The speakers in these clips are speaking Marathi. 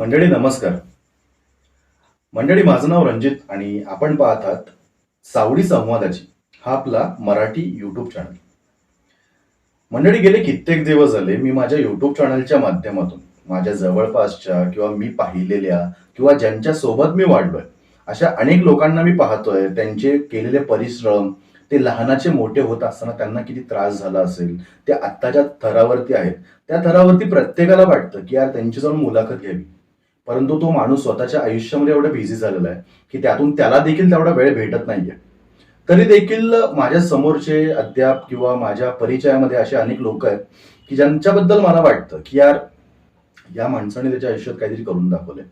मंडळी नमस्कार. मंडळी माझं नाव रणजित आणि आपण पाहत आहात सावडी संवादाची हा आपला मराठी युट्यूब चॅनल मंडळी गेले कित्येक दिवस झाले मी माझ्या युट्यूब चॅनलच्या माध्यमातून माझ्या जवळपासच्या किंवा मी पाहिलेल्या किंवा ज्यांच्या सोबत मी वाढलोय अशा अनेक लोकांना मी पाहतोय त्यांचे केलेले परिश्रम ते लहानाचे मोठे होत असताना त्यांना किती त्रास झाला असेल ते आत्ताच्या थरावरती आहेत. त्या थरावरती प्रत्येकाला वाटतं की यार त्यांची जाऊन मुलाखत घ्यावी परंतु तो माणूस स्वतःच्या आयुष्यामध्ये एवढा बिझी झालेला आहे की त्यातून त्याला देखील तेवढा वेळ भेटत नाहीये. तरी देखील माझ्या समोरचे अद्याप किंवा माझ्या परिचयामध्ये असे अनेक लोक आहेत की ज्यांच्याबद्दल मला वाटतं की यार या माणसाने त्याच्या आयुष्यात काहीतरी करून दाखवलंय.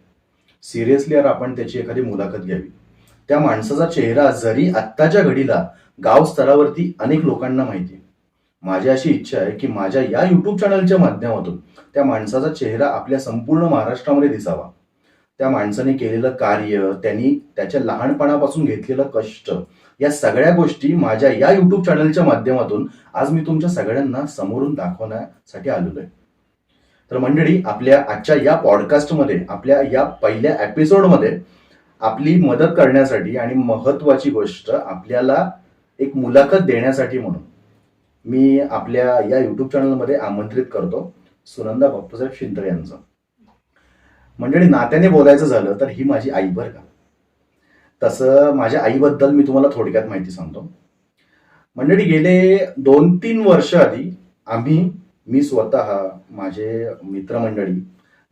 सिरियसली यार आपण त्याची एखादी मुलाखत घ्यावी. त्या माणसाचा चेहरा जरी आत्ताच्या घडीला गाव स्तरावरती अनेक लोकांना माहिती आहे माझी अशी इच्छा आहे की माझ्या या युट्यूब चॅनलच्या माध्यमातून त्या माणसाचा चेहरा आपल्या संपूर्ण महाराष्ट्रामध्ये दिसावा. त्या माणसाने केलेलं कार्य त्यांनी त्याच्या लहानपणापासून घेतलेलं कष्ट या सगळ्या गोष्टी माझ्या या युट्यूब चॅनलच्या माध्यमातून आज मी तुमच्या सगळ्यांना समोरून दाखवण्यासाठी आलेलो आहे. तर मंडळी आपल्या आजच्या या पॉडकास्टमध्ये आपल्या या पहिल्या एपिसोडमध्ये आपली मदत करण्यासाठी आणि महत्वाची गोष्ट आपल्याला एक मुलाखत देण्यासाठी म्हणून मी आपल्या या युट्यूब चॅनलमध्ये आमंत्रित करतो सुनंदा बाप्पूसाहेब शिंदे यांचं. मंडळी नात्याने बोलायचं झालं तर ही माझी आई बरं का? तसं माझ्या आईबद्दल मी तुम्हाला थोडक्यात माहिती सांगतो. मंडळी गेले दोन तीन वर्ष आधी आम्ही मी स्वतः माझे मित्रमंडळी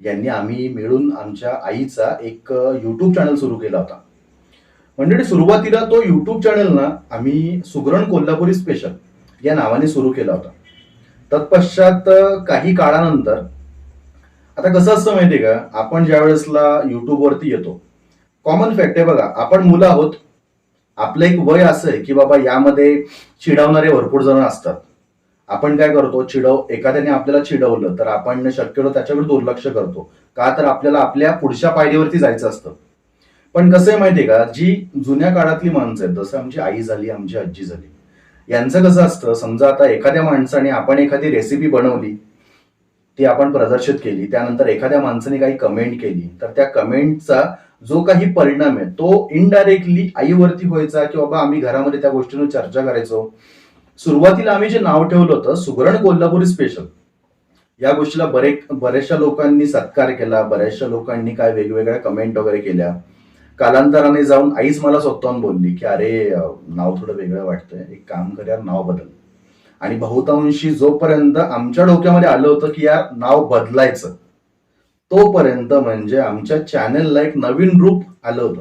यांनी आम्ही मिळून आमच्या आईचा एक यूट्यूब चॅनल सुरू केला होता. मंडळी सुरुवातीला तो यूट्यूब चॅनल ना आम्ही सुगरण कोल्हापुरी स्पेशल या नावाने सुरू केला होता. तत्पश्चात काही काळानंतर आता कसं असतं माहितीये का? आपण ज्या वेळेसला युट्यूबवरती येतो कॉमन फॅक्ट आहे बघा आपण मुलं आहोत. आपलं एक वय असं आहे की बाबा यामध्ये चिडवणारे भरपूर जण असतात. आपण काय करतो? चिडव एखाद्याने आपल्याला चिडवलं तर आपण शक्यतो त्याच्याकडे दुर्लक्ष करतो. का तर आपल्याला आपल्या पुढच्या पायरीवरती जायचं असतं. पण कसं आहे माहितीये का? जी जुन्या काळातली माणसं आहेत जसं आमची आई झाली आमची आजी झाली यांचं कसं असतं समजा आता एखाद्या माणसाने आपण एखादी रेसिपी बनवली ती आपण प्रदर्शित केली त्यानंतर एखाद्या माणसाने काही कमेंट केली तर त्या कमेंटचा जो काही परिणाम आहे तो इनडायरेक्टली आईवरती व्हायचा की बाबा आम्ही घरामध्ये त्या गोष्टींवर चर्चा करायचो. सुरुवातीला आम्ही जे नाव ठेवलं होतं सुगरण कोल्हापुरी स्पेशल या गोष्टीला बरे बऱ्याचशा लोकांनी सत्कार केला बऱ्याचशा लोकांनी काय वेगवेगळ्या कमेंट वगैरे केल्या. कालांतराने जाऊन आईच मला स्वतःहून बोलली की अरे नाव थोडं वेगळं वाटतंय. एक काम कर यार नाव बदल. आणि बहुतांशी जोपर्यंत आमच्या डोक्यामध्ये आलं होतं की यार नाव बदलायचं तोपर्यंत म्हणजे आमच्या चॅनेलला एक नवीन रूप आलं होतं.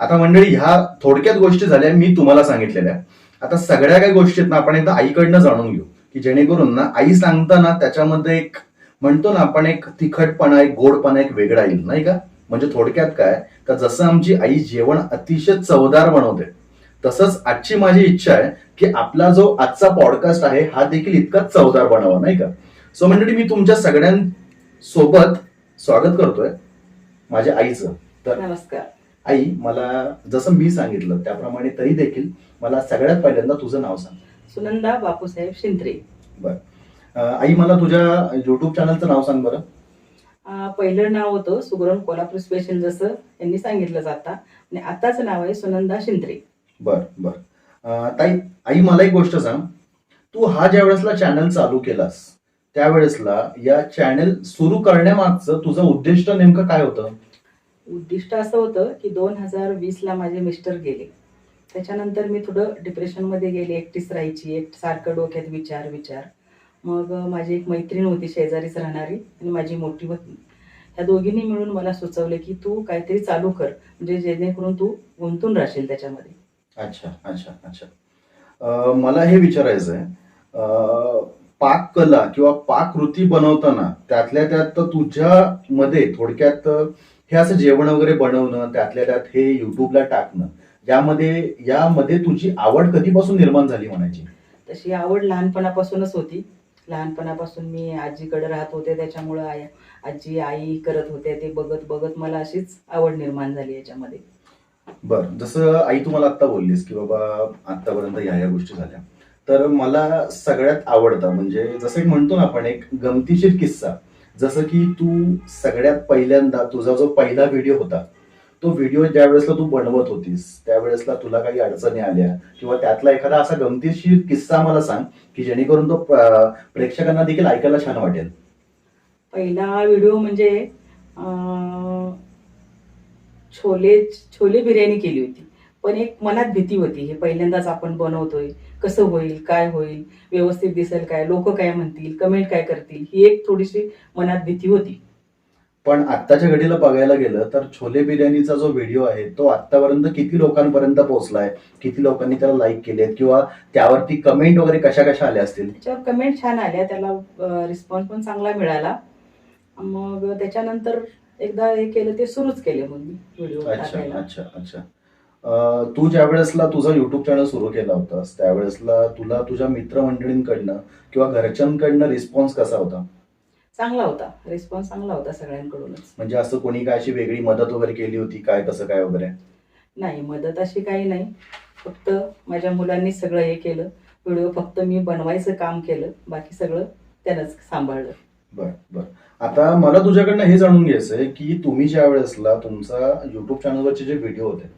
आता मंडळी ह्या थोडक्यात गोष्टी झाल्या मी तुम्हाला सांगितलेल्या. आता सगळ्या काही गोष्टी आहेत ना आपण एकदा आईकडनं जाणून घेऊ. की जेणेकरून ना आई सांगताना त्याच्यामध्ये एक म्हणतो ना आपण एक तिखटपणा एक गोडपणा एक वेगळा येईल नाही का? म्हणजे थोडक्यात काय तर जसं आमची आई जेवण अतिशय चवदार बनवते तसंच आजची माझी इच्छा आहे की आपला जो आजचा पॉडकास्ट आहे हा देखील इतकाच चवदार बनावा नाही का? सो मंडळी मी तुमच्या सगळ्यांसोबत स्वागत करतोय माझ्या आईचं. तर नमस्कार. आई मला जसं मी सांगितलं त्याप्रमाणे तरी देखील मला सगळ्यात पहिल्यांदा तुझं नाव सांग. सुनंदा बापूसाहेब शिंत्रे. अं, आई मला तुझ्या युट्यूब चॅनलचं नाव सांग बरं. पहिलं नाव होतं सुगरण कोल्हापूर स्पेशल जसं यांनी सांगितलं जाता आणि आताच नाव आहे सुनंदा शिंत्रे बर बर. ताई आई मला एक गोष्ट सांग. तू हा ज्या वेळेसला चॅनल चालू केलास त्यावेळेसला या चॅनल सुरू करण्यामागचं तुझं उद्दिष्ट नेमकं काय होतं? उद्दिष्ट असं होतं की दोन हजार वीसला माझे मिस्टर गेले. त्याच्यानंतर मी थोडं डिप्रेशनमध्ये गेले एकटीच राहायची एक सारखं डोक्यात विचार विचार. मग माझी एक मैत्रीण होती शेजारीच राहणारी आणि माझी मोठी बहीण ह्या दोघींनी मिळून मला सुचवलं की तू काहीतरी चालू कर. म्हणजे जेणेकरून तू गुंतून राहशील त्याच्यामध्ये. अच्छा अच्छा अच्छा. मला हे विचारायचं आहे पाककला किंवा पाककृती बनवताना त्यातल्या त्यात तुझ्यामध्ये थोडक्यात हे असं जेवण वगैरे बनवणं त्यातल्या त्यात हे युट्यूबला टाकणं यामध्ये यामध्ये तुझी आवड कधीपासून निर्माण झाली म्हणायची? तशी आवड लहानपणापासूनच होती. लहानपणापासून मी आजीकडे राहत होते त्याच्यामुळं आई आजी आई करत होते ते बघत बघत मला अशीच आवड निर्माण झाली याच्यामध्ये. बर जसं आई तुम्हाला आता बोललीस की बाबा आतापर्यंत ह्या ह्या गोष्टी झाल्या. तर मला सगळ्यात आवडतं म्हणजे जसं म्हणतो ना आपण एक गमतीशीर किस्सा. जसं की तू सगळ्यात पहिल्यांदा तुझा जो पहिला व्हिडिओ होता तो व्हिडिओ ज्यावेळेसला तू बनवत होतीस त्यावेळेसला तुला काही अडचणी आल्या किंवा त्यातला एखादा असा गमतीशीर किस्सा मला सांग की जेणेकरून तो प्रेक्षकांना देखील ऐकायला छान वाटेल. पहिला व्हिडिओ म्हणजे अं, छोले छोले बिर्याणी केली होती. पण एक मनात भीती होती हे पहिल्यांदाच आपण बनवतोय कसं होईल काय होईल व्यवस्थित दिसेल काय लोक काय म्हणतील कमेंट काय करतील ही एक थोडीशी मनात भीती होती. पण आत्ताच्या घडीला बघायला गेलं तर छोले बिर्याणीचा जो व्हिडिओ आहे तो आतापर्यंत किती लोकांपर्यंत पोहोचलाय? किती लोकांनी त्याला लाईक केलेत? किंवा त्यावरती कमेंट वगैरे कशा कशा आल्या असतील? त्याच्यावर कमेंट छान आल्या. त्याला रिस्पॉन्स पण चांगला मिळाला. मग त्याच्यानंतर एकदा हे केलं ते सुरूच केले मग मी व्हिडिओ अच्छा अच्छा अच्छा. तू ज्या वेळेसला तुझा युट्यूब चॅनल सुरू केला होतास त्यावेळेसला तुला तुझ्या मित्रमंडळींकडनं किंवा घरच्यांकडनं रिस्पॉन्स कसा होता? चांगला होता. रिस्पॉन्स चांगला होता सगळ्यांकडूनच. म्हणजे असं कोणी काय अशी वेगळी मदत वगैरे केली होती? काय कसं काय वगैरे? नाही मदत अशी काही नाही. फक्त माझ्या मुलांनी सगळं हे केलं. व्हिडिओ फक्त मी बनवायचं काम केलं. बाकी सगळं त्यानंच सांभाळलं. बर बर. आता मला तुझ्याकडनं हे जाणून घ्यायचं आहे की तुम्ही ज्या वेळेसला तुमचा युट्यूब चॅनलवरचे जे व्हिडिओ होते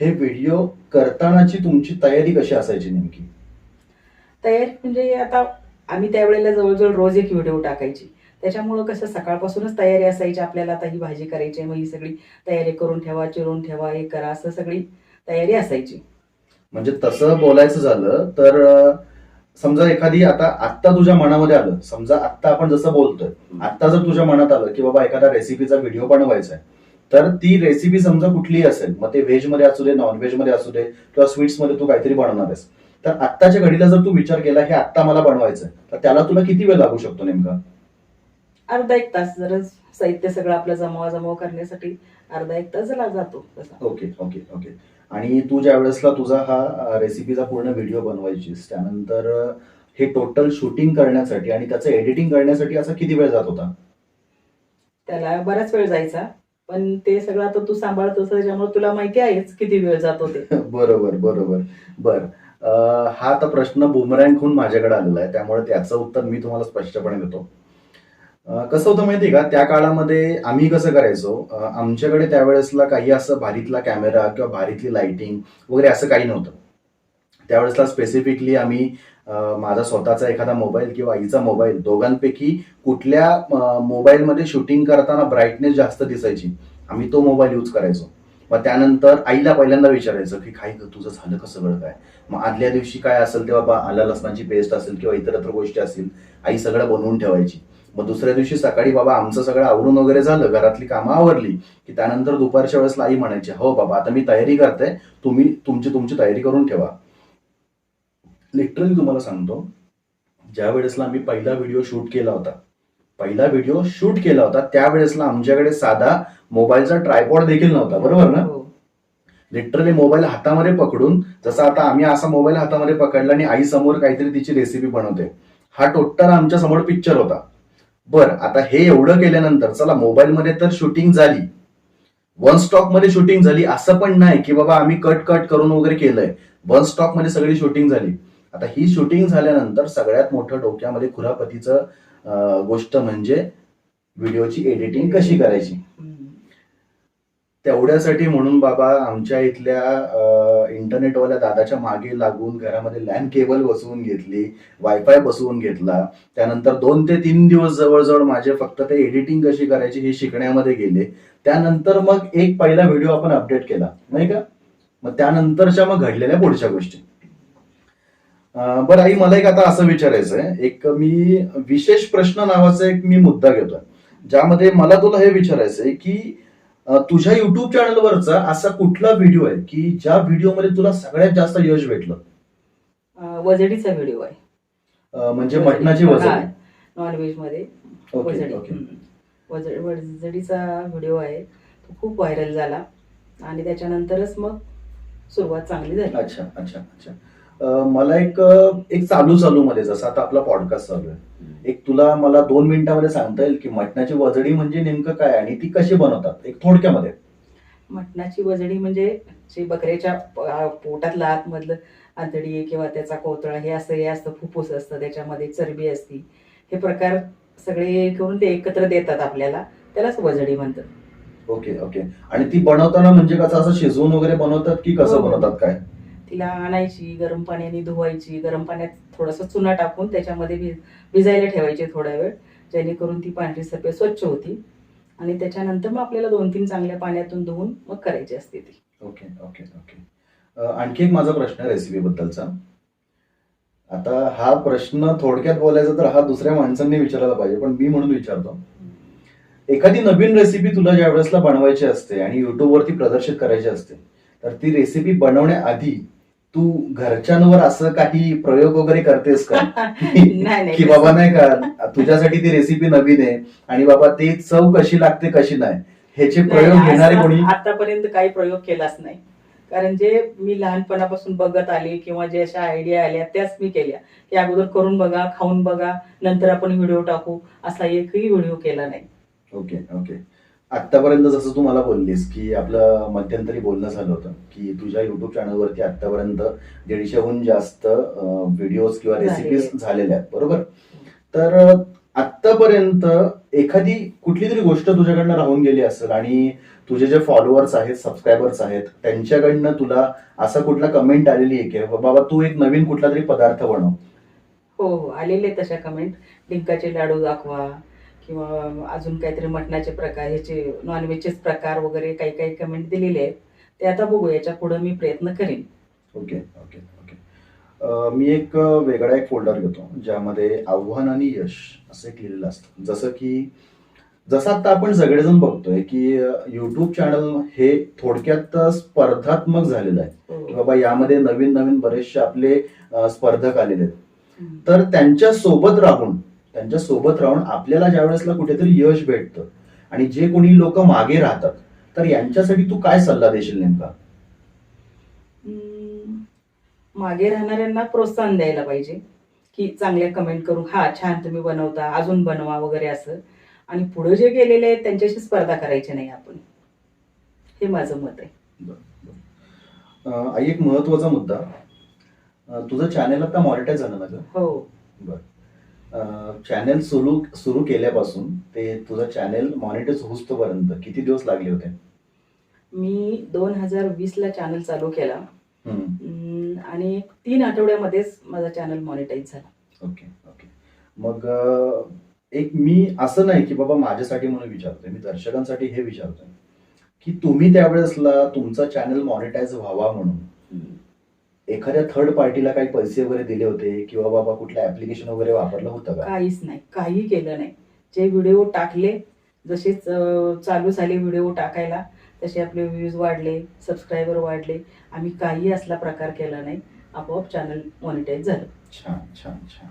हे व्हिडिओ करतानाची तुमची तयारी कशी असायची नेमकी? तयारी म्हणजे आता आम्ही त्यावेळेला जवळजवळ रोज एक व्हिडिओ टाकायची. त्याच्यामुळं कसं सकाळपासूनच तयारी असायची आपल्याला आता ही भाजी करायची आहे मग ही सगळी तयारी करून ठेवा चिरून ठेवा हे करा असं सगळी तयारी असायची. म्हणजे तसं बोलायचं झालं तर समजा एखादी आता आत्ता तुझ्या मनामध्ये आलं समजा आत्ता आपण जसं बोलतोय आत्ता जर तुझ्या मनात आलं की बाबा एखादा रेसिपीचा व्हिडिओ बनवायचा आहे तर ती रेसिपी समजा कुठलीही असेल मग ते व्हेजमध्ये असू दे नॉन व्हेजमध्ये असू दे किंवा स्वीट्समध्ये तू काहीतरी बनवणार आहेस तर आत्ताच्या घडीला जर तू विचार केला हे आत्ता मला बनवायचं तर त्याला तुला किती वेळ लागू शकतो नेमका? अर्धा एक तास जर साहित्य सगळं आपलं जमवा जमव करण्यासाठी अर्धा एक तास झाला जातो तसा. Okay okay okay. आणि तू ज्या वेळेसला तुझा हा रेसिपीचा पूर्ण व्हिडिओ बनवायचीस त्यानंतर हे टोटल शूटिंग करण्यासाठी आणि त्याचं एडिटिंग करण्यासाठी असा किती वेळ जात होता? त्याला बराच वेळ जायचा पण ते सगळं आता तू सांभाळतोस त्याच्यामुळे तुला माहिती आहेच किती वेळ जातो ते बरोबर बरोबर. बर हा आता प्रश्न बुमरँग होऊन माझ्याकडे आलेला आहे त्यामुळे त्याचं उत्तर मी तुम्हाला स्पष्टपणे देतो. कसं होतं माहितीये का? त्या काळामध्ये आम्ही कसं करायचो? आमच्याकडे त्यावेळेसला काही असं भारीतला कॅमेरा किंवा भारीतली लाइटिंग वगैरे असं काही नव्हतं. त्यावेळेसला स्पेसिफिकली आम्ही माझा स्वतःचा एखादा मोबाईल किंवा आईचा मोबाईल दोघांपैकी कुठल्या मोबाईलमध्ये शूटिंग करताना ब्राईटनेस जास्त दिसायची आम्ही तो मोबाईल यूज करायचो. मग त्यानंतर आईला पहिल्यांदा विचारायचं की काय तुझं झालं का सगळं काय? मग आदल्या दिवशी काय असेल ते बाबा आला लसणाची पेस्ट असेल किंवा इतरत्र गोष्टी असतील आई सगळं बनवून ठेवायची. मग दुसऱ्या दिवशी सकाळी बाबा आमचं सगळं आवरून वगैरे झालं घरातली कामं आवरली की त्यानंतर दुपारच्या वेळेसला आई म्हणायची हो बाबा आता मी तयारी करते तुम्ही तुमची तुमची तयारी करून ठेवा. लिटरली तुम्हाला सांगतो ज्या वेळेसला आम्ही पहिला व्हिडिओ शूट केला होता पहिला व्हिडिओ शूट केला होता त्यावेळेसला आमच्याकडे साधा मोबाईलचा ट्रायपॉड देखील नव्हता बरोबर ना? हो. लिटरली मोबाईल हातामध्ये पकडून जसं आता आम्ही असा मोबाईल हातामध्ये पकडला आणि आई समोर काहीतरी तिची रेसिपी बनवते हा टोटल आमच्यासमोर पिक्चर होता. बर आता हे एवढं केल्यानंतर चला मोबाईलमध्ये तर शूटिंग झाली. वन स्टॉपमध्ये शूटिंग झाली असं पण नाही की बाबा आम्ही कट कट करून वगैरे केलंय. वन स्टॉपमध्ये सगळी शूटिंग झाली. आता ही शूटिंग झाल्यानंतर सगळ्यात मोठं डोक्यामध्ये खुरापतीचं गोष्ट म्हणजे व्हिडिओची एडिटिंग कशी करायची? तेवढ्यासाठी म्हणून बाबा आमच्या इथल्या इंटरनेटवाल्या दादाच्या मागे लागून घरामध्ये लँड केबल बसवून घेतली वायफाय बसवून घेतला. त्यानंतर दोन ते तीन दिवस जवळजवळ माझे फक्त ते एडिटिंग कशी करायची हे शिकण्यामध्ये गेले. त्यानंतर मग एक पहिला व्हिडिओ आपण अपडेट केला नाही का? मग त्यानंतरच्या मग घडलेल्या पुढच्या गोष्टी. बरं आई मला एक आता असं विचारायचं आहे एक मी विशेष प्रश्न नावाचा एक मी मुद्दा घेतोय. ज्यामध्ये मला तुला हे विचारायचं आहे की तुझ्या युट्यूब चॅनलवरचा असा कुठला व्हिडिओ आहे की ज्या व्हिडिओमध्ये तुला सगळ्यात जास्त यश भेटलं? वजडीचा व्हिडिओ आहे. म्हणजे मटणाची वजन नॉन व्हेजमध्ये. वजडी. वजडीचा व्हिडिओ आहे. तो खूप व्हायरल झाला. आणि त्याच्यानंतरच मग सुरुवात चांगली झाली. अच्छा अच्छा अच्छा. मला एक एक चालू चालू मध्ये जसं आता आपला पॉडकास्ट चालू आहे. एक तुला मला दोन मिनिटांमध्ये सांगता येईल की मटणाची वजडी म्हणजे नेमकं काय आणि ती कशी बनवतात? एक थोडक्यामध्ये. मटणाची वजडी म्हणजे जे बकऱ्याच्या पोटातलं आतमधलं आंतडी किंवा त्याचा कोतळा हे असतं हे असतं फुफ्फुस असतं त्याच्यामध्ये चरबी असती. हे प्रकार सगळे करून ते एकत्र देतात आपल्याला. त्यालाच वजडी म्हणतात. Okay okay. आणि ती बनवताना म्हणजे कसं असं शिजवून वगैरे बनवतात की कसं हो. बनवतात काय? तिला आणायची गरम पाण्याने धुवायची गरम पाण्यात थोडस चुना टाकून त्याच्यामध्ये भिजायला ठेवायची थोडा वेळ जेणेकरून ती पांढरी सफेद स्वच्छ होती. आणि त्याच्यानंतर मग आपल्याला दोन तीन चांगल्या पाण्यातून धुवून मग करायची असते ती. Okay okay okay. आणखी एक माझा प्रश्न रेसिपी बद्दलचा. आता हा प्रश्न थोडक्यात बोलायचा तर हा दुसऱ्या माणसांनी विचारायला पाहिजे पण मी म्हणून विचारतो. एखादी नवीन रेसिपी तुला ज्या वेळेसला बनवायची असते आणि युट्यूबवरती वरती प्रदर्शित करायची असते तर ती रेसिपी बनवण्याआधी तू घरच्यांवर असं काही प्रयोग वगैरे करतेस का? नाही नाही. की बाबा नाही का तुझ्यासाठी ती रेसिपी नवीन आहे आणि बाबा ती चव कशी लागते कशी नाही? ह्याचे प्रयोग घेणारे कोणी? आतापर्यंत काही प्रयोग केलाच नाही. कारण जे मी लहानपणापासून बघत आले किंवा जे अशा आयडिया आल्या त्याच मी केल्या. की अगोदर करून बघा खाऊन बघा नंतर आपण व्हिडिओ टाकू असा एकही व्हिडिओ केला नाही. Okay okay. आतापर्यंत जसं तू मला बोललीस की आपलं मध्यंतरी बोलणं झालं होतं की तुझ्या युट्यूब चॅनलवरती आतापर्यंत दीडशेहून जास्त व्हिडिओज किंवा रेसिपीज झालेले. झालेल्या आहेत. बरोबर? तर आतापर्यंत एखादी कुठली तरी गोष्ट तुझ्याकडनं राहून गेली असेल आणि तुझे जे फॉलोअर्स आहेत सबस्क्रायबर्स आहेत त्यांच्याकडनं तुला असा कुठला कमेंट आलेली आहे की बाबा तू एक नवीन कुठला तरी पदार्थ बनव. हो हो आलेले तशा कमेंट डिंकाचे लाडू दाखवा किंवा अजून काहीतरी मटणाचे प्रकार ह्याचे नॉनव्हेजचेच प्रकार वगैरे काही काही कमेंट दिलेले आहेत. ते आता बघू याच्यापुढे मी प्रयत्न करेन. Okay okay okay. मी एक वेगळा एक फोल्डर घेतो ज्यामध्ये आव्हान आणि यश असं एक लिहिलेलं असतं. जसं की जसं आता आपण सगळेजण बघतोय की युट्यूब चॅनल हे थोडक्यात स्पर्धात्मक झालेलं आहे. की हो. बाबा यामध्ये नवीन नवीन बरेचसे आपले स्पर्धक आलेले आहेत. तर त्यांच्यासोबत राहून त्यांच्यासोबत राहून आपल्याला ज्या वेळेसला कुठेतरी यश भेटतं आणि जे कोणी लोक मागे राहतात तर यांच्यासाठी तू काय सल्ला देशील नेमका? मागे राहणाऱ्यांना प्रोत्साहन द्यायला पाहिजे की चांगल्या कमेंट करून हा छान तुम्ही बनवता अजून बनवा वगैरे असं. आणि पुढे जे गेलेले आहेत त्यांच्याशी स्पर्धा करायची नाही आपण. हे माझं मत आहे. आई एक महत्त्वाचा मुद्दा. तुझं चॅनेल आता मॉनिटाईज झालं ना हो. चॅनेल सुरू सुरू केल्यापासून ते तुझं चॅनेल मॉनिटाईज होस्तपर्यंत किती दिवस लागले होते? मी दोन हजार वीस ला चॅनल चालू केला. हम्म, आणि तीन आठवड्यामध्येच माझा चॅनल मॉनिटाईज झाला. Okay okay. मग अं, एक मी असं नाही की बाबा माझ्यासाठी म्हणून विचारतोय मी दर्शकांसाठी हे विचारतोय की तुम्ही त्यावेळेसला तुमचा चॅनल मॉनिटाईज व्हावा म्हणून. एखाद्या थर्ड पार्टीला काही पैसे वगैरे दिले होते किंवा बाबा कुठलं ऍप्लिकेशन वगैरे वापरलं होतं का? काहीच नाही. काही केलं नाही. जे व्हिडिओ टाकले जसेच चालू झाले व्हिडिओ टाकायला तसे आपले व्ह्यूज वाढले सबस्क्रायबर वाढले. आम्ही काही असला प्रकार केला नाही. आपोआप चॅनल मॉनिटाईज झालं. छान छान छान.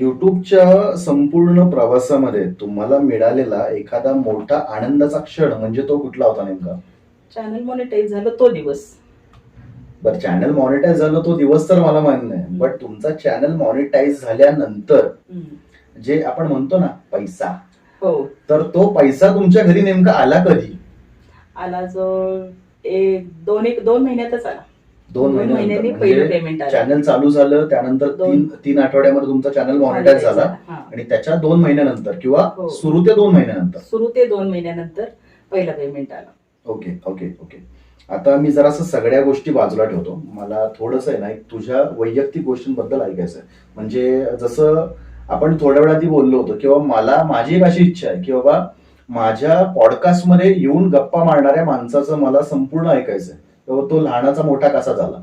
युट्यूबच्या संपूर्ण प्रवासामध्ये तुम्हाला मिळालेला एखादा मोठा आनंदाचा क्षण म्हणजे तो कुठला होता नेमका? चॅनल मॉनिटाईज झालं तो दिवस. बरं चॅनल मॉनिटाईज झालं तो दिवस तर मला मान्य आहे. बट तुमचा चॅनल मॉनिटाईज झाल्यानंतर. जे आपण म्हणतो ना पैसा. हो. तर तो पैसा तुमच्या घरी नेमका आला कधी? आला जो एक दोन एक दोन महिन्यातच आला. दोन महिन्यांनी पहिलं म्हणजे पेमेंट आलं. चॅनल चालू झालं त्यानंतर तीन तीन आठवड्यामध्ये तुमचा चॅनल मॉनिटाईज झाला. आणि त्याच्या दोन महिन्यानंतर किंवा हो. सुरू ते दोन महिन्यानंतर. सुरू ते दोन महिन्यानंतर पहिला पेमेंट आला. ओके ओके ओके आता मी जरासं सगळ्या गोष्टी बाजूला ठेवतो. मला थोडस आहे ना एक तुझ्या वैयक्तिक गोष्टींबद्दल ऐकायचं आहे म्हणजे जसं आपण थोड्या वेळा आधी बोललो होतो किंवा मला माझी एक अशी इच्छा आहे की बाबा माझ्या पॉडकास्टमध्ये येऊन गप्पा मारणाऱ्या माणसाचं मला संपूर्ण ऐकायचं आहे किंवा तो लहानाचा मोठा कसा झाला.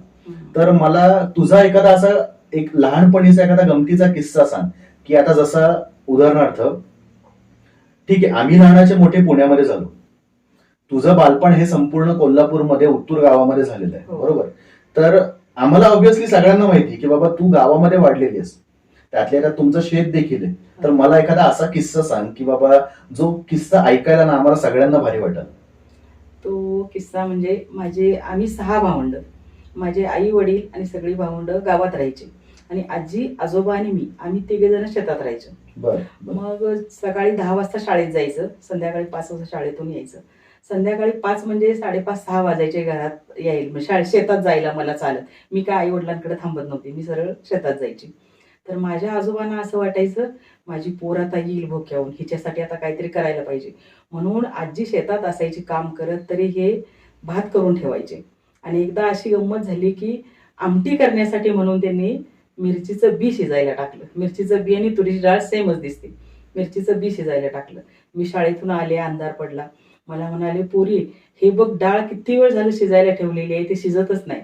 तर मला तुझा एखादा असा एक लहानपणीचा एखादा गमतीचा किस्सा सांग. की आता जसा उदाहरणार्थ ठीक आहे आम्ही लहानाचे मोठे पुण्यामध्ये झालो. तुझं बालपण हे संपूर्ण कोल्हापूरमध्ये उत्तूर गावामध्ये झालेलं आहे. हो. बरोबर? तर आम्हाला ऑब्व्हियसली सगळ्यांना माहिती की बाबा तू गावामध्ये वाढलेली आहेस. त्यातल्या त्यात तुमचं शेत देखील आहे. तर मला एखादा असा किस्सा सांग की बाबा जो किस्सा ऐकायला ना आम्हाला सगळ्यांना भारी वाटेल. तो किस्सा म्हणजे माझे आम्ही सहा भावंड. माझे आई वडील आणि सगळी भावंड गावात राहायचे. आणि आजी आजोबा आणि मी आम्ही तिघे जण शेतात राहायचो. मग सकाळी दहा वाजता शाळेत जायचं संध्याकाळी पाच वाजता शाळेतून यायचं. संध्याकाळी पाच म्हणजे साडेपाच सहा वाजायचे घरात यायला म्हणजे शाळे शेतात जायला मला चालत. मी काय आई वडिलांकडे थांबत नव्हते मी सरळ शेतात जायची. तर माझ्या आजोबांना असं वाटायचं माझी पोर आता येईल भोक्याहून हिच्यासाठी आता काहीतरी करायला पाहिजे. म्हणून आजी शेतात असायची काम करत तरी हे भात करून ठेवायचे. आणि एकदा अशी गंमत झाली की आमटी करण्यासाठी म्हणून त्यांनी मिरचीचं बी शिजायला टाकलं. मिरचीचं बी आणि तुरीची डाळ सेमच दिसते. मिरचीचं बी शिजायला टाकलं. मी शाळेतून आले अंधार पडला. मला म्हणाले पोरी हे बघ डाळ किती वेळ झालं शिजायला ठेवलेली आहे? ते शिजतच नाही.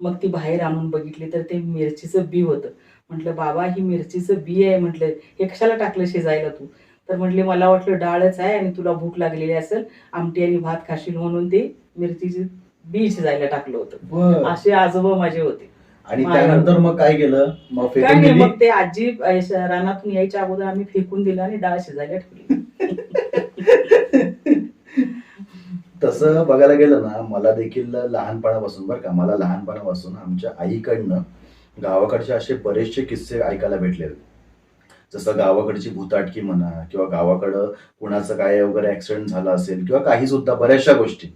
मग ती बाहेर आणून बघितली तर ते मिरचीचं बी होतं. म्हटलं बाबा ही मिरचीचं बी आहे. म्हटलं हे कशाला टाकलं शिजायला तू? तर म्हटले मला वाटलं डाळच आहे आणि तुला भूक लागलेली असेल आमटी आणि भात खाशील. म्हणून ते मिरचीची बी शिजायला टाकलं होतं. असे आजोबा माझे होते. आणि त्यानंतर मग काय केलं? मग काय फेकून नाही दिली. मग ते आजी अ, रानातून यायच्या अगोदर आम्ही फेकून दिलं आणि डाळ शिजायला ठेवली. तसं बघायला गेलं ना मला देखील लहानपणापासून बरं का मला लहानपणापासून आमच्या आईकडनं गावाकडचे असे बरेचसे किस्से ऐकायला भेटले जसं गावाकडची भूताटकी म्हणा किंवा गावाकडं कुणाचं काय वगैरे ऍक्सिडेंट झाला असेल किंवा काही सुद्धा बऱ्याचशा गोष्टी.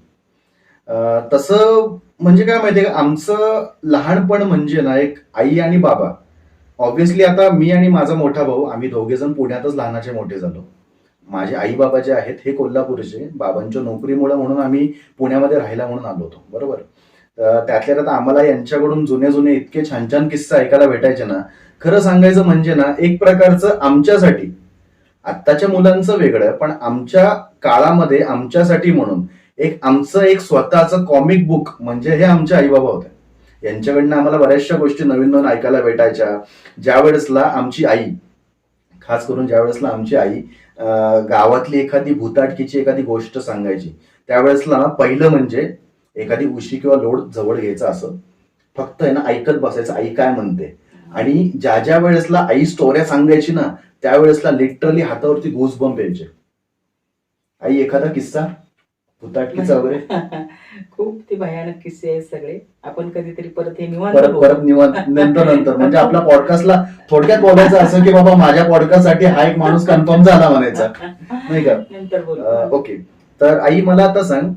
अं, तसं म्हणजे काय माहितीये का आमचं लहानपण म्हणजे ना एक आई आणि बाबा. ऑब्व्हियसली आता मी आणि माझा मोठा भाऊ आम्ही दोघे जण पुण्यातच लहानाचे मोठे झालो. माझे आई बाबा जे आहेत हे कोल्हापूरचे बाबांच्या नोकरीमुळे म्हणून आम्ही पुण्यामध्ये राहायला म्हणून आलो होतो. बरोबर? तर त्यातल्या त्यात आम्हाला यांच्याकडून जुने जुने इतके छान छान किस्से ऐकायला भेटायचे ना खरं सांगायचं म्हणजे ना एक प्रकारचं आमच्यासाठी आत्ताच्या मुलांचं वेगळं पण आमच्या काळामध्ये आमच्यासाठी म्हणून एक आमचं एक स्वतःचं कॉमिक बुक म्हणजे हे आमचे आई बाबा होते. यांच्याकडनं आम्हाला बऱ्याचशा गोष्टी नवीन नवीन ऐकायला भेटायच्या. ज्या वेळेसला आमची आई खास करून ज्या वेळेसला आमची आई गावातली एखादी भूताटकीची एखादी गोष्ट सांगायची त्यावेळेसला ना पहिलं म्हणजे एखादी उशी किंवा लोड जवळ घ्यायचं असं. फक्त आहे ना ऐकत बसायचं आई काय म्हणते? आणि ज्या ज्या वेळेसला आई स्टोऱ्या सांगायची ना त्यावेळेसला लिटरली हातावरती गोस यायचे. आई एखादा किस्सा? भूताटकीचा वगैरे? खूप ते भयानक किस्से आहेत सगळे. आपण कधीतरी परत हे निवांत परत. परत निवांत नंतर नंतर. म्हणजे आपल्या पॉडकास्टला थोडक्यात बोलायचं असं की बाबा माझ्या पॉडकास्टसाठी हा एक माणूस कन्फर्म झाला म्हणायचा. नाही का? नंतर ओके. तर आई मला आता सांग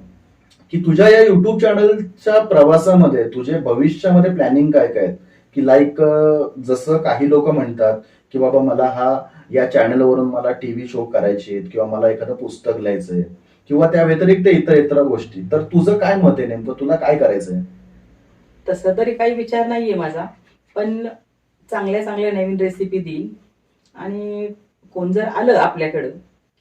की तुझ्या या युट्यूब चॅनलच्या प्रवासामध्ये तुझे भविष्यामध्ये प्लॅनिंग काय काय की लाईक जसं काही लोक म्हणतात की बाबा मला हा या चॅनलवरून मला टीव्ही शो करायचे आहेत किंवा मला एखादं पुस्तक लिहायचंय. किंवा त्या व्यतिरिक्त इतर इतर गोष्टी. तर तुझं काय मत आहे नेमकं? तुला काय करायचंय? तसं तरी काही विचार नाहीये माझा. पण चांगल्या चांगल्या नवीन रेसिपी देईन. आणि कोण जर आलं आपल्याकडं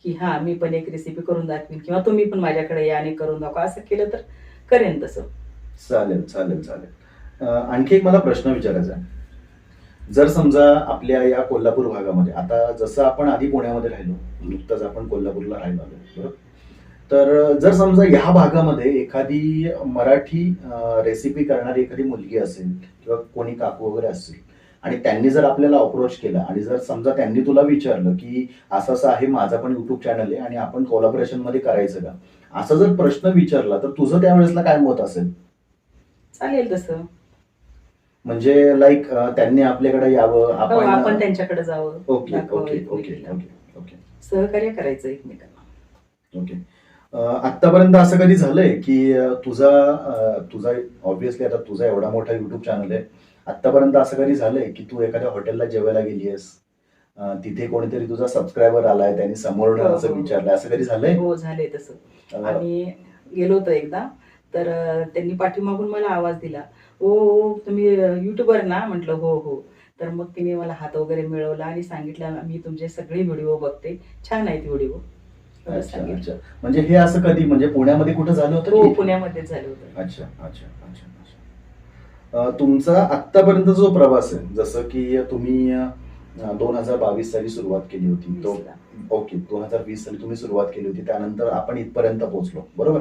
की हा मी पण एक रेसिपी करून दाखवीन किंवा तुम्ही पण माझ्याकडे या आणि करून दाखवा असं केलं तर करेन तसं. चालेल चालेल चालेल. अं, आणखी एक मला प्रश्न विचारायचा आहे. जर समजा आपल्या या कोल्हापूर भागामध्ये आता जसं आपण आधी पुण्यामध्ये राहिलो नुकतंच आपण कोल्हापूरला राहिलो आलो बरोबर? तर जर समजा ह्या भागामध्ये एखादी मराठी रेसिपी करणारी एखादी मुलगी असेल किंवा कोणी काकू वगैरे असतील आणि त्यांनी जर आपल्याला अप्रोच केला आणि जर समजा त्यांनी तुला विचारलं की असं असं आहे माझा पण युट्यूब चॅनल आहे आणि आपण कोलॅबोरेशनमध्ये करायचं का? असा जर प्रश्न विचारला तर तुझं त्यावेळेसला काय मत असेल? चालेल तसं. म्हणजे लाईक त्यांनी आपल्याकडे यावं हो, आपण आपण त्यांच्याकडे जावं. Okay okay okay. Okay okay. सहकार्य करायचं एकमेकांना. ओके. अं, आत्तापर्यंत असं कधी झालंय की तुझा तुझा ऑब्विसली आता तुझा एवढा मोठा युट्यूब चॅनल आहे. आत्तापर्यंत असं कधी झालंय की तू एखाद्या हॉटेलला जेवायला गेली आहेस? तिथे कोणीतरी तुझा सबस्क्रायबर आलाय त्यांनी समोर हो, असं हो. विचारलं. असं कधी झालंय? हो झाले तसं. आम्ही गेलो होतो एकदा. तर त्यांनी पाठीमागून मला आवाज दिला. ओ ओ, तुम्ही युट्यूबर ना? म्हटलं हो हो. तर मग तिने मला हात वगैरे मिळवला आणि सांगितलं मी तुमचे सगळे व्हिडिओ बघते. छान आहेत व्हिडिओ. अच्छा. सांगितलं. अच्छा म्हणजे हे असं कधी म्हणजे पुण्यामध्ये कुठं झालं होतं हो पुण्यामध्ये झालं होतं. अच्छा अच्छा अच्छा तुमचा आत्तापर्यंत जो प्रवास आहे जसं की तुम्ही दोन हजार बावीस साली सुरुवात केली होती तो. ओके दोन हजार वीस साली तुम्ही सुरुवात केली होती त्यानंतर आपण इथपर्यंत पोहोचलो बरोबर.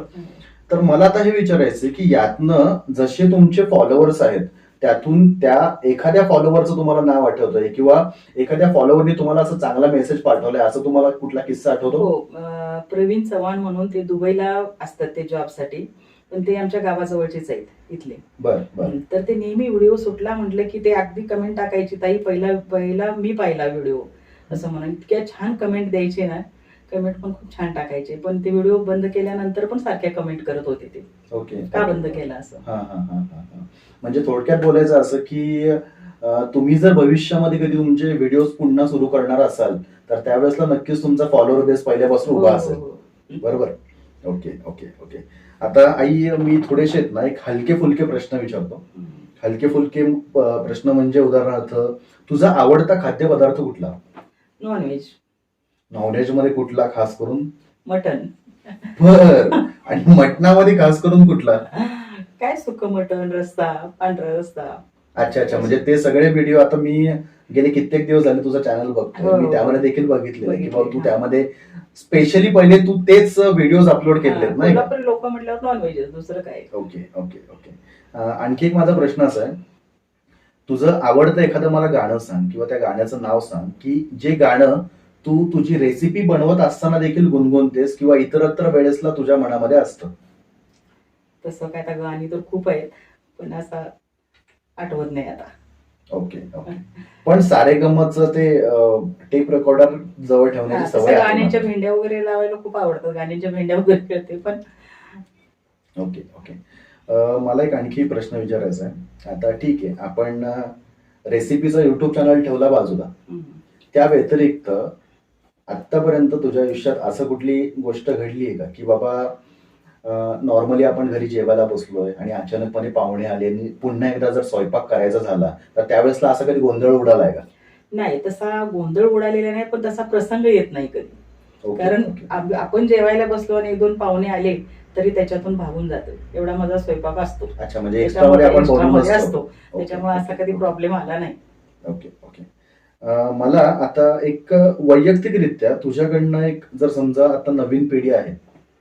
तर मला आता हे विचारायचं की यातनं जसे तुमचे फॉलोअर्स आहेत त्यातून त्या एखाद्या फॉलोअरचं तुम्हाला नाव आठवतंय किंवा एखाद्या फॉलोअरने तुम्हाला असं चांगला मेसेज पाठवलाय असं तुम्हाला कुठला किस्सा आठवतो? हो प्रवीण चव्हाण म्हणून ते दुबईला असतात ते जॉबसाठी पण ते आमच्या गावाजवळचेच आहेत इथले. बर तर ते नेहमी व्हिडिओ सुटला म्हटलं की ते अगदी कमेंट टाकायची ताई पहिला पहिला मी पाहिला व्हिडिओ असं म्हणून इतक्या छान कमेंट द्यायचे ना कमेंट पण खूप छान टाकायचे. पण ते व्हिडिओ बंद केल्यानंतर पण सारख्या कमेंट करत होते ते. ओके. का बंद केला असं? हा हा हा हा हा. म्हणजे थोडक्यात बोलायचं असं की अं, तुम्ही जर भविष्यामध्ये कधी तुमचे व्हिडिओज पुन्हा सुरू करणार असाल तर त्यावेळेसला नक्कीच तुमचा फॉलोअर बेस पहिल्यापासून उभा हो, असेल. हो, हो. बरोबर? Okay okay okay. आता आई मी थोडेसे आहेत ना एक हलके फुलके प्रश्न विचारतो. हलके फुलके प्रश्न म्हणजे उदाहरणार्थ तुझा आवडता खाद्यपदार्थ कुठला? नॉनव्हेज नॉनव्हेजमध्ये कुठला खास करून? मटन बर. आणि मटणामध्ये खास करून कुठला? काय सुक मटन रस्ता पांढरा रस्ता अच्छा अच्छा. म्हणजे ते सगळे व्हिडिओ आता मी गेले कित्येक दिवस झाले तुझं चॅनल बघतोय. हो. मी त्यामध्ये देखील बघितले की बाबा तू. त्यामध्ये स्पेशली पहिले तू तेच व्हिडिओ अपलोड केलेत नाही लोक म्हटल्यावर नॉनव्हेज दुसरं काय? ओके ओके ओके आणखी एक माझा प्रश्न असा आहे. तुझं आवडतं एखादं मला गाणं सांग किंवा त्या गाण्याचं नाव सांग की जे गाणं तू तुझी रेसिपी बनवत असताना देखील गुणगुणतेस किंवा इतरत्र वेळेसला तुझ्या मनामध्ये असतं. तसं काय आता गाणी तर खूप आहेत पण असं आठवत नाही आता. Okay okay. पण सारेगमचं ते टेप रेकॉर्डर जवळ ठेवण्याची तसं सवय आहे गाण्याच्या मला. भेंड्या वगैरे लावायला खूप आवडतात गाण्याच्या भेंड्या वगैरे करते पण ओके ओके. अं, मला एक आणखी प्रश्न विचारायचा आहे. आता ठीक आहे आपण रेसिपीचा युट्यूब चॅनल ठेवला बाजूला. हम्म. त्या व्यतिरिक्त आतापर्यंत तुझ्या आयुष्यात असं कुठली गोष्ट घडली आहे का? की बाबा नॉर्मली आपण घरी जेवायला बसलोय आणि अचानकपणे पाहुणे आले आणि पुन्हा एकदा जर स्वयंपाक करायचा झाला तर त्यावेळेसला असा कधी गोंधळ उडालाय का? नाही तसा गोंधळ उडालेला नाही पण तसा प्रसंग येत नाही कधी. कारण आपण जेवायला बसलो आणि एक दोन पाहुणे आले तरी त्याच्यातून भागून जातं. एवढा माझा स्वयंपाक असतो. अच्छा म्हणजे असतो. त्याच्यामुळे असा कधी. प्रॉब्लेम आला नाही. Okay okay. मला आता एक वैयक्तिकरित्या तुझ्याकडनं एक जर समजा आता नवीन पिढी आहे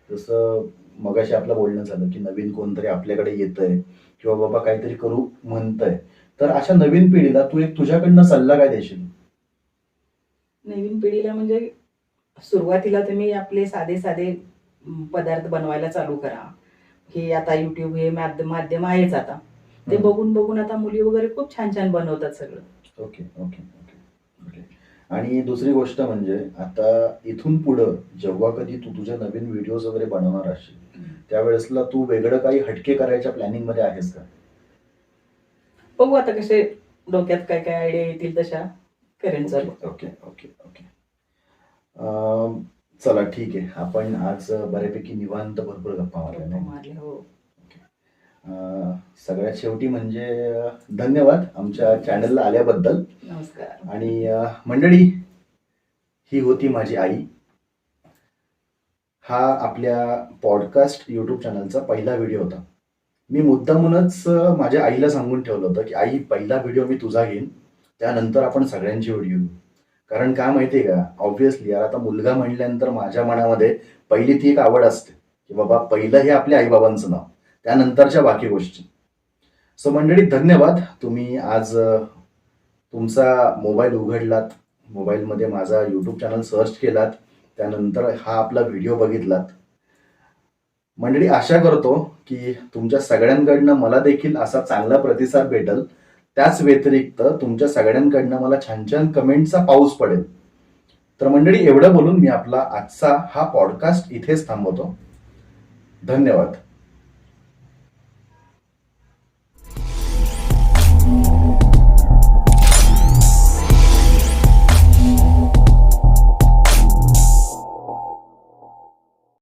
जसं मगाशी आपलं बोलणं झालं की नवीन कोणतरी आपल्याकडे येतंय किंवा बाबा काहीतरी करू म्हणतंय तर अशा नवीन पिढीला तू एक तुझ्याकडनं सल्ला काय देशील? नवीन पिढीला म्हणजे सुरुवातीला तुम्ही आपले साधे साधे पदार्थ बनवायला चालू करा. हे आता युट्यूब हे माध्यम माध्यम आहेच आता. ते. बघून बघून आता मुली वगैरे खूप छान छान बनवतात सगळं. Okay okay. आणि दुसरी गोष्ट म्हणजे आता इथून पुढं जेव्हा कधी तू तुझ्या नवीन व्हिडिओज वगैरे बनवणार असशील त्यावेळेसला तू वेगळं काही हटके करायच्या प्लॅनिंगमध्ये आहेस का? बघू आता कसे डोक्यात काय काय आयडिया येतील तशा. करेन चालू. ओके ओके ओके चला ठीक आहे. आपण आज बऱ्यापैकी निवांत भरपूर गप्पा मारल्या नाही मारले हो. सगळ्यात शेवटी म्हणजे धन्यवाद आमच्या चॅनलला आल्याबद्दल. नमस्कार. आणि मंडळी ही होती माझी आई. हा आपल्या पॉडकास्ट यूट्यूब चॅनलचा पहिला व्हिडिओ होता. मी मुद्दामूनच माझ्या आईला सांगून ठेवलं होतं की आई पहिला व्हिडिओ मी तुझा घेईन त्यानंतर आपण सगळ्यांची व्हिडिओ घेऊ. कारण काय माहितीये का? ऑब्व्हियसली यार आता मुलगा म्हणल्यानंतर माझ्या मनामध्ये पहिली ती एक आवड असते की बाबा पहिलं हे आपल्या आईबाबांचं नाव. त्यानंतरच्या बाकी गोष्टी. सो मंडळी धन्यवाद. तुम्ही आज तुमचा मोबाईल उघडलात. मोबाईलमध्ये माझा यूट्यूब चॅनल सर्च केलात. त्यानंतर हा आपला व्हिडिओ बघितलात. मंडळी आशा करतो की तुमच्या सगळ्यांकडनं मला देखील असा चांगला प्रतिसाद भेटल. त्याच व्यतिरिक्त तुमच्या सगळ्यांकडनं मला छान छान कमेंटचा पाऊस पडेल. तर मंडळी एवढं बोलून मी आपला आजचा हा पॉडकास्ट इथेच थांबवतो. धन्यवाद.